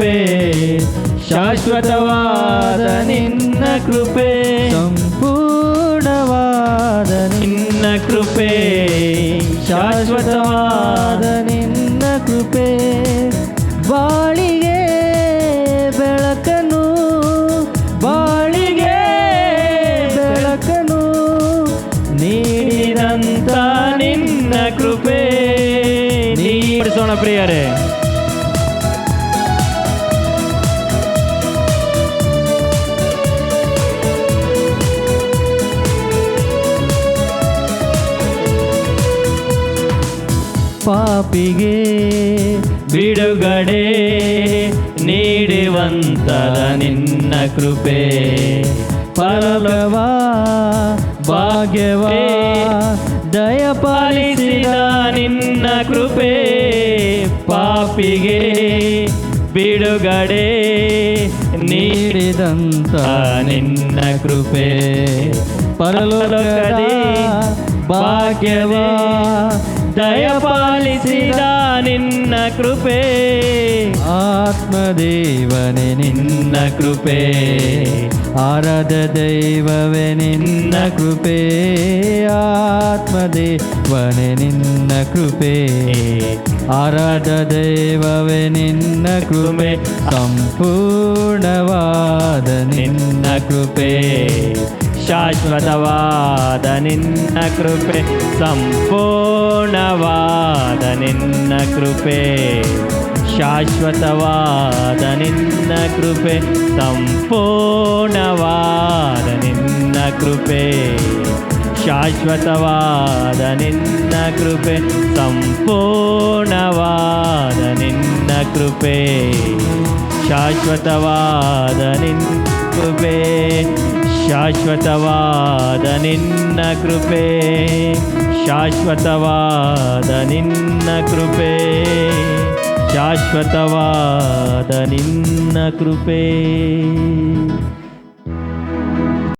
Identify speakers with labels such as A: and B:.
A: ಕೃಪೆ, ಶಾಶ್ವತವಾದ ನಿನ್ನ ಕೃಪೆ,
B: ಸಂಪೂರ್ಣವಾದ
A: ನಿನ್ನ ಕೃಪೆ, ಶಾಶ್ವತವಾದ
B: ನಿನ್ನ ಕೃಪೆ. ಬಾಳಿಗೆ ಬೆಳಕನು ಬಾಳಿಗೆ ಬೆಳಕನು,
A: ನೀಡಿದಂತ ನಿನ್ನ ಕೃಪೆ. ನೀಡಿಸೋಣ ಪ್ರಿಯರೇ.
B: ಪಾಪಿಗೆ
A: ಬಿಡುಗಡೆ ನೀಡುವಂತದ ನಿನ್ನ ಕೃಪೆ.
B: ಪರಲವಾ ಭಾಗ್ಯವ ದಯಪಾಲಿಸಿದ
A: ಪಾಲಿಸಿದ ನಿನ್ನ ಕೃಪೆ. ಪಾಪಿಗೆ ಬಿಡುಗಡೆ
B: ನೀಡಿದಂತ
A: ನಿನ್ನ ಕೃಪೆ.
B: ಪರಲೋಕದಿ ಭಾಗ್ಯವಾ
A: ದಯಪಾಲಿಸಿದ ನಿನ್ನ ಕೃಪೆ
B: ಆತ್ಮದೇವನೇ ನಿನ್ನ
A: ನಿನ್ನ ಕೃಪೆ
B: ಆರಾಧ ದೈವವೇ ನಿನ್ನ ಕೃಪೆ ಆತ್ಮದೇವನೇ ನಿನ್ನ ಕೃಪೆ ಆರಾಧ ದೈವವೇ ನಿನ್ನ ಕೃಪೆ ಸಂಪೂರ್ಣವಾದ ನಿನ್ನ
A: ಕೃಪೆ ಶಾಶ್ವತವಾದ ನಿನ್ನ ಕೃಪೆ, ಸಂಪೂರ್ಣವಾದ ನಿನ್ನ ಕೃಪೆ. ಶಾಶ್ವತವಾದ ನಿನ್ನ ಕೃಪೆ, ಸಂಪೂರ್ಣವಾದ ನಿನ್ನ ಕೃಪೆ. ಶಾಶ್ವತವಾದ ನಿನ್ನ ಕೃಪೆ, ಸಂಪೂರ್ಣವಾದ ನಿನ್ನ ಕೃಪೆ. ಶಾಶ್ವತವಾದ ನಿನ್ನ ಕೃಪೆ ಶಾಶ್ವತವಾದ ನಿನ್ನ ಕೃಪೆ ಶಾಶ್ವತವಾದ ನಿನ್ನ ಕೃಪೆ ಶಾಶ್ವತವಾದ ನಿನ್ನ ಕೃಪೆ.